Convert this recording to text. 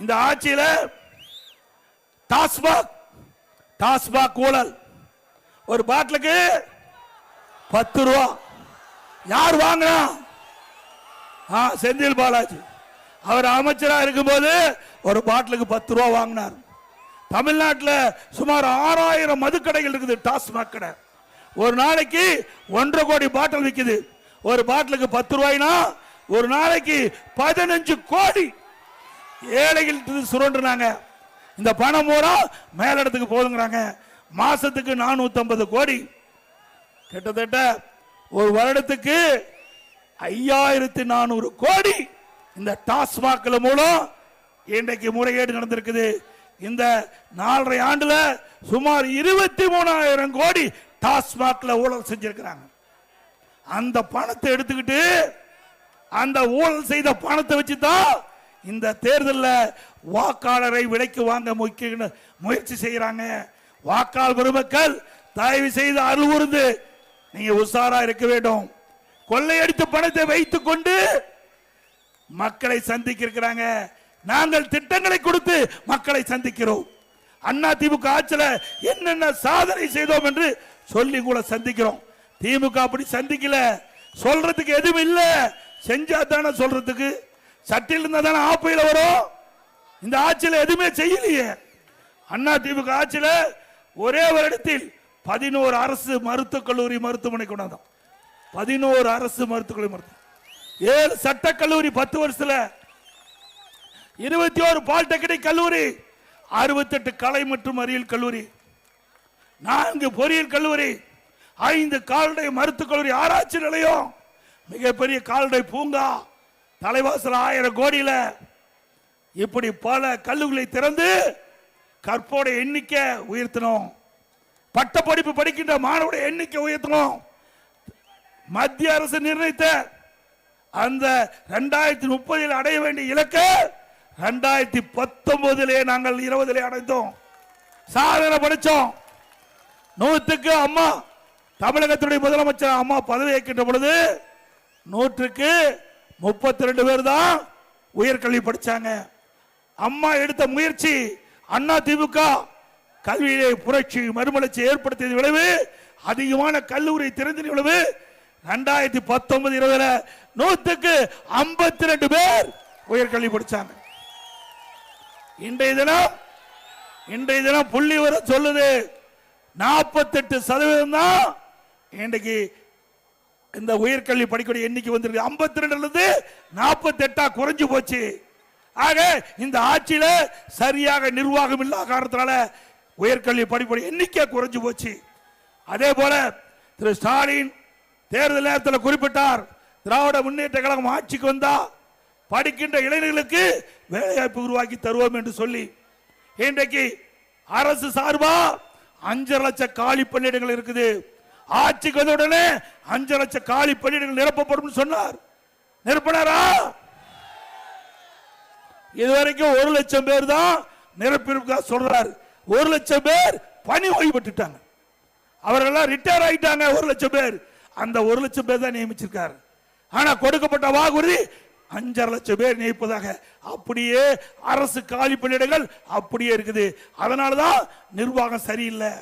இந்த ஆட்சியில் டாஸ்மாக் டாஸ்மாக் ஊழல். ஒரு பாட்டிலுக்கு பத்து ரூபா. யார் வாங்கினா? ஆ செந்தில் பாலாஜி. அவர் அமைச்சராக இருக்கும்போது ஒரு பாட்டிலுக்கு பத்து ரூபா வாங்கினார். தமிழ்நாட்டில் சுமார் ஆறாயிரம் மதுக்கடைகள் இருக்குது டாஸ்மாக் கடை. ஒரு நாளைக்கு ஒன்றரை கோடி பாட்டில் விற்குது ஒரு பாட்டிலுக்கு பத்து ரூபாய்னா ஒரு நாளைக்கு பதினஞ்சு கோடி. ஏழைகள் சுரண்டுனாங்க. இந்த பணம் பூரா மேலிடத்துக்கு போதுங்கிறாங்க. மாசத்துக்கு நானூத்தி கோடி. கிட்டத்தட்ட ஒரு வருடத்துக்கு ஐயாயிரத்தி நானூறு கோடி இந்த டாஸ்மாக்ல மூலம் இன்றைக்கு முறைகேடு நடந்திருக்குது. இந்த நாலரை ஆண்டுல சுமார் இருபத்தி மூணாயிரம் கோடி டாஸ்மாக்ல ஊழல் செஞ்சிருக்கிறாங்க. அந்த பணத்தை எடுத்துக்கிட்டு அந்த ஊழல் செய்த பணத்தை வச்சு தான் இந்த தேர்தலில் வாக்காளரை விலைக்கு வாங்க முக்கிய முயற்சி செய்கிறாங்க வாக்காளர் பெருமக்கள் தயவு செய்து அருள்வுருந்து நீங்க உஷாரா இருக்க வேண்டும். கொள்ளையடித்த பணத்தை வைத்துக் கொண்டு மக்களை சந்திக்க இருக்கிறாங்க. நாங்கள் திட்டங்களை கொடுத்து மக்களை சந்திக்கிறோம். அண்ணா திமுக ஆட்சியில் என்னென்ன சாதனை செய்தோம் என்று சொல்லி கூட சந்திக்கிறோம். திமுக அப்படி சந்திக்கல. சொல்றதுக்கு எதுவும் இல்லை. செஞ்சா தானே சொல்றதுக்கு. சட்டில் இருந்தா தானே ஆப்பையில் வரும்? இந்த ஆட்சியில் எதுவுமே செய்யலையே. அண்ணா திமுக ஆட்சியில் ஒரே வருடத்தில் பதினோரு அரசு மருத்துவக் கல்லூரி மருத்துவமனை கொண்டாந்தோம். பதினோரு அரசு மருத்துவக் கல்லூரி மருத்துவ ஏழு சட்டக் கல்லூரி பத்து வருஷத்தில் இருபத்தி ஒரு பாலிடெக்னிக் கல்லூரி அறுபத்தெட்டு கலை மற்றும் அறிவியல் கல்லூரி நான்கு பொறியியல் கல்லூரி ஐந்து கால்நடை மருத்துவக் கல்லூரி ஆராய்ச்சி நிலையம் மிகப்பெரிய கால்நடை பூங்கா தலைவாசல் ஆயிரம் கோடியில இப்படி பல கல்லூரிகளை திறந்து கற்போட எண்ணிக்கை உயர்த்தணும் பட்ட படிப்பு படிக்கின்ற மாணவருடைய எண்ணிக்கை உயர்த்தணும் மத்திய அரசு நிர்ணயித்த அந்த ரெண்டாயிரத்தி முப்பதில் அடைய வேண்டிய இலக்கு ரெண்டாயிரத்தி பத்தொன்பதிலே நாங்கள் இருபதிலே அடைந்தோம் சாதனை படித்தோம் நூற்றுக்கு அம்மா தமிழகத்துடைய முதலமைச்சர் அம்மா பதவி ஏற்கின்ற பொழுது நூற்றுக்கு முப்பத்தி ரெண்டு பேர் தான் உயர்கல்வி படிச்சாங்க. அம்மா எடுத்த முயற்சி அண்ணா திமுக கல்வியிலே புரட்சி மறுமலர்ச்சி ஏற்படுத்தியது விளைவு அதிகமான கல்லூரி திறந்த விளைவு. ரெண்டாயிரத்தி பத்தொன்பது இருபதுல நூத்துக்கு ஐம்பத்தி ரெண்டு பேர் உயர்கல்வி படிச்சாங்க. இன்றைய தினம் இன்றைய தினம் புள்ளி வர சொல்லுது. நாற்பத்தெட்டு சதவீதம் தான் இன்றைக்கு இந்த உயர்கல்வி படிக்கூடிய எண்ணிக்கை வந்திருக்கு. ஐம்பத்தி ரெண்டுல நாற்பத்தி எட்டா குறைஞ்சு போச்சு. ஆக இந்த ஆட்சியில சரியாக நிர்வாகம் இல்லாத காரணத்தினால உயர்கல்வி படிப்புடைய எண்ணிக்கை குறைஞ்சு போச்சு. அதே போல திரு ஸ்டாலின் தேர்தல் நேரத்தில் குறிப்பிட்டார் திராவிட முன்னேற்ற கழகம் ஆட்சிக்கு வந்தா படிக்கின்ற இளைஞர்களுக்கு வேலைவாய்ப்பு உருவாக்கி தருவோம் என்று சொல்லி இன்றைக்கு அரசு சார்பா அஞ்சரை லட்சம் காலி பணியிடங்கள் இருக்குது. ஆட்சிக்கு வந்த உடனே அஞ்சு லட்சம் காலி பணியிடங்கள் நிரப்பப்படும் சொன்னார். நிரப்பினாரா? இதுவரைக்கும் ஒரு லட்சம் பேர் தான் நிரப்பியிருக்கா சொல்றாரு. ஒரு லட்சம் பேர் பணி ஓய்வு பெற்றுட்டாங்க. அவரெல்லாம் ரிட்டையர் ஆயிட்டாங்க ஒரு லட்சம் பேர். அந்த ஒரு லட்சம் பேர் தான் நியமிச்சிருக்காரு. ஆனா கொடுக்கப்பட்ட வாக்குறுதி அஞ்சரை லட்சம் பேர் நியமிப்பதாக. அப்படியே அரசு காலி பணியிடங்கள் அப்படியே இருக்குது. அதனாலதான் நிர்வாகம் சரியில்லை.